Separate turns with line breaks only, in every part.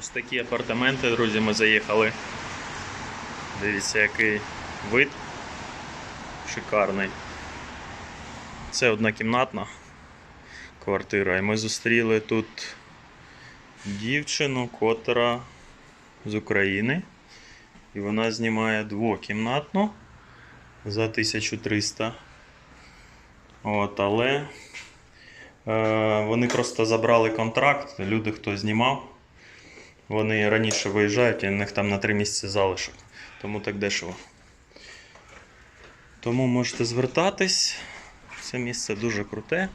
Ось такі апартаменти, друзі, ми заїхали. Дивіться, який вид шикарний. Це однокімнатна квартира. І ми зустріли тут дівчину, котра з України. І вона знімає двокімнатну за 1300. От, але е, вони просто забрали контракт. Люди, хто знімав, вони раніше виїжджають і у них там на 3 місяці залишок. Тому так дешево. Тому можете звертатись. Це місце дуже круте.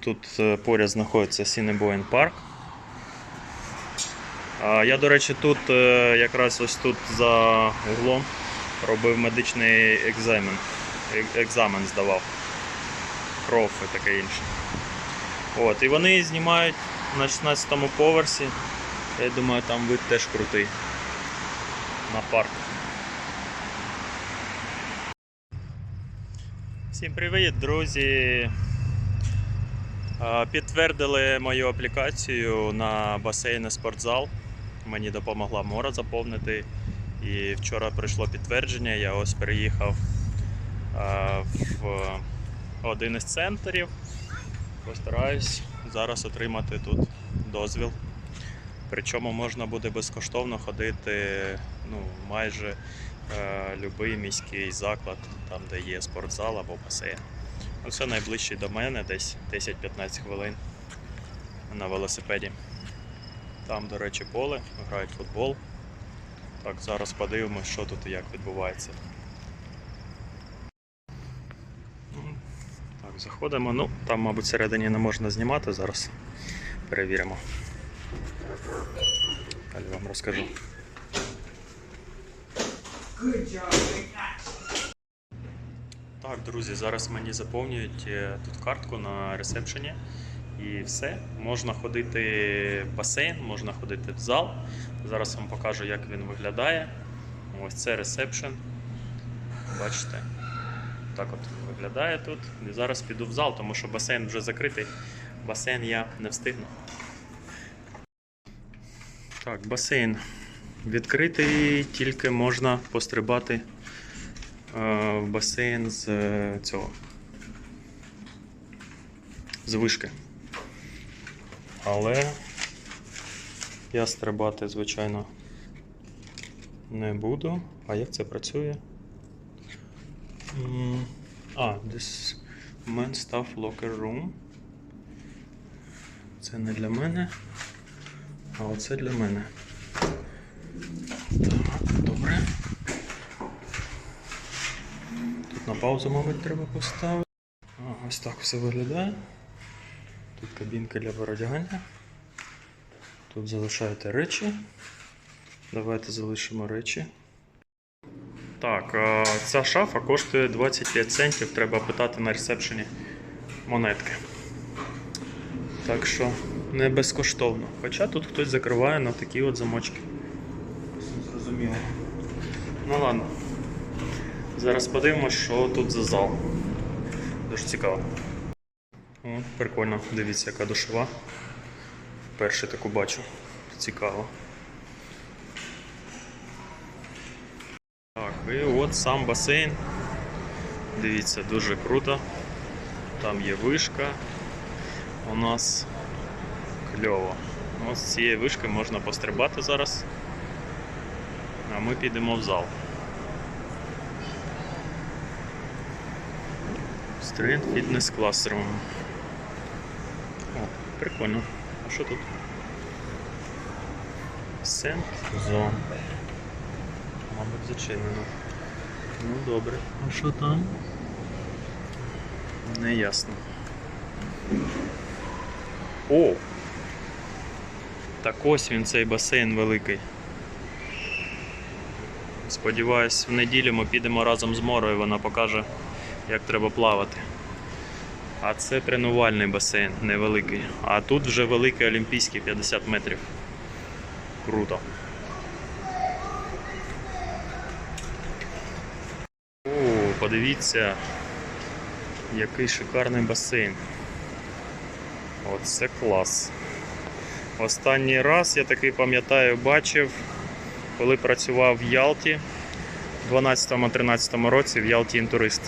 Тут е, поряд знаходиться Сінебоїн парк. Я, до речі, тут е, якраз ось тут за углом робив медичний екзамен. Е- Екзамен здавав. Кров і таке інше. От, і вони знімають на 16-му поверсі. Я думаю, там вид теж крутий. На парк. Всім привіт, друзі! Підтвердили мою аплікацію на басейн і спортзал. Мені допомогла Мора заповнити. І вчора прийшло підтвердження. Я ось переїхав в один із центрів. Постараюсь зараз отримати тут дозвіл. Причому можна буде безкоштовно ходити ну, майже е, будь-який міський заклад, там де є спортзал або басейн. Ну, Це найближчий до мене, десь 10-15 хвилин на велосипеді. Там, до речі, поле, грають футбол. Так, зараз подивимось, що тут і як відбувається. М, Так, заходимо. Ну, там, мабуть, всередині не можна знімати, зараз перевіримо. Далі вам розкажу. Так, друзі, зараз мені заповнюють е, тут картку на ресепшені. І все. Можна ходити в басейн, можна ходити в зал. Зараз вам покажу, як він виглядає. Ось це ресепшн. Бачите? Так от виглядає тут. І зараз піду в зал, тому що басейн вже закритий. Басейн я не встигну. Так, басейн відкритий, тільки можна пострибати е, в басейн з е, цього. З вишки. Але я стрибати, звичайно, не буду. А як це працює? А, this man staff locker room. Це не для мене. А оце для мене. Так, добре. Тут на паузу, мабуть, треба поставити. А, ось так все виглядає. Тут кабінка для переодягання. Тут залишаєте речі. Давайте залишимо речі. Так, ця шафа коштує 25 центів. Треба питати на ресепшені монетки. Так що не безкоштовно. Хоча тут хтось закриває на такі от замочки. Зрозуміло. Ну ладно. Зараз подивимось, що тут за зал. Дуже цікаво. О, прикольно, дивіться, яка душова. Перше таку бачу. Цікаво. Так, і от сам басейн. Дивіться, дуже круто. Там є вишка. У нас кльово. Ну, З цієї вишки можна пострибати зараз. А ми підемо в зал. Strength Fitness Classroom. О, прикольно. А що тут? Сент Зон. Мабуть, зачинено. Ну добре. А що там? Не ясно. О! Так ось він цей басейн великий. Сподіваюсь, в неділю ми підемо разом з Морою, вона покаже, як треба плавати. А це тренувальний басейн, невеликий. А тут вже великий олімпійський 50 метрів. Круто. О, подивіться, який шикарний басейн. Оце клас. Останній раз я такий пам'ятаю, бачив, коли працював в Ялті у 12-13 році в Ялті інтурист.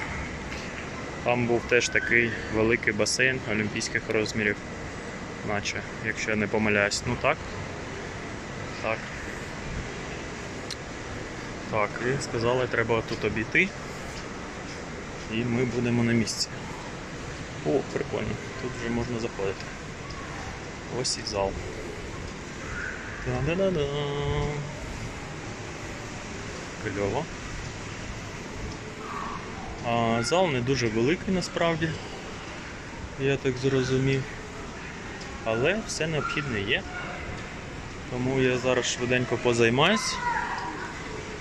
Там був теж такий великий басейн олімпійських розмірів, наче, якщо я не помиляюсь. Ну так. Так. Так, і сказали, треба тут обійти. І ми будемо на місці. О, прикольно. Тут вже можна заходити. Ось і зал. Та-да-да-да. Кльово. А, зал не дуже великий насправді. Я так зрозумів. Але все необхідне є. Тому я зараз швиденько позаймаюсь,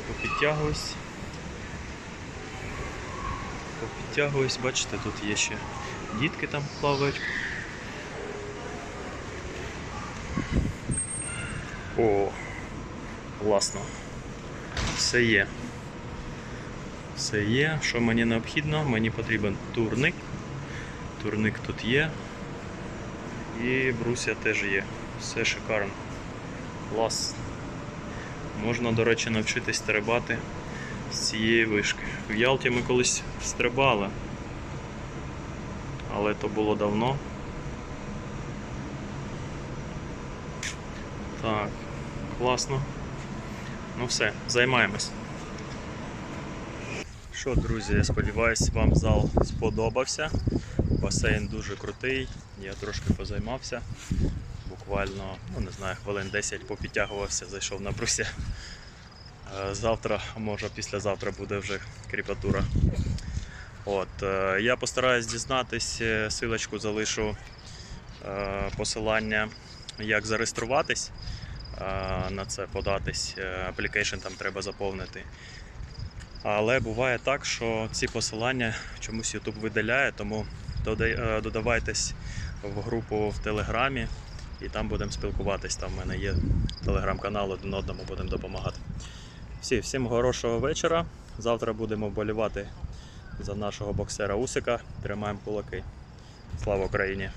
попідтягуюсь. Попідтягуюсь, бачите, тут є ще дітки там плавають. О, класно. Все є. Все є. Що мені необхідно? Мені потрібен турник. Турник тут є. І бруся теж є. Все шикарно. Клас. Можна, до речі, навчитись стрибати з цієї вишки. В Ялті ми колись стрибали. Але то було давно. Так, класно. Ну все, займаємось. Що, друзі, я сподіваюся, вам зал сподобався. Басейн дуже крутий, я трошки позаймався. Буквально, ну не знаю, хвилин 10 попідтягувався, зайшов на брусі. Е, Завтра, може післязавтра буде вже кріпатура. От, е, я постараюсь дізнатись, е, силочку залишу посилання, як зареєструватись на це податись. Application там треба заповнити. Але буває так, що ці посилання чомусь YouTube видаляє, тому додавайтесь в групу в Телеграмі і там будемо спілкуватись. Там в мене є телеграм-канал, один одному будемо допомагати. Всі, всім хорошого вечора. Завтра будемо вболівати за нашого боксера Усика. Тримаємо кулаки. Слава Україні!